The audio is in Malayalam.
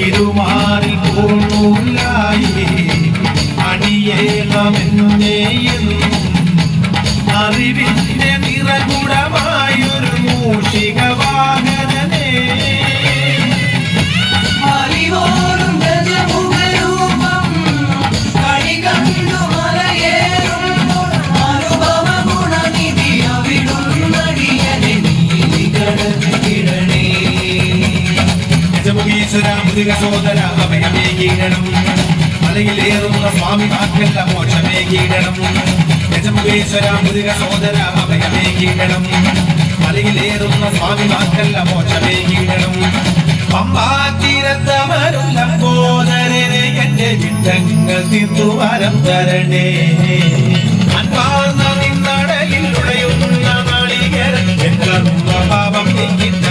തിരുമാറിൽ പൂർണൂലായി അണിയേണമെന്നേ എന്നും ഗജമുഖീശ്വര മുരുക സോദര അഭയമേ കീഴണം. മലയിലേറുന്ന സ്വാമി വാക്കല്ല മോക്ഷമേ കീഴണം. ഗജമുഖീശ്വര മുരുക സോദര അഭയമേ കീഴണം. മലയിലേറുന്ന സ്വാമി വാക്കല്ല മോക്ഷമേ കീഴണം. എന്റെ ചിന്തങ്ങൾ തിരുവാരം തരണേ. അൻപാർന്ന നിന്നടയിൽ ഉടയുന്ന നാളികേരൻ എന്റെ പാപം നീക്കി തരണേ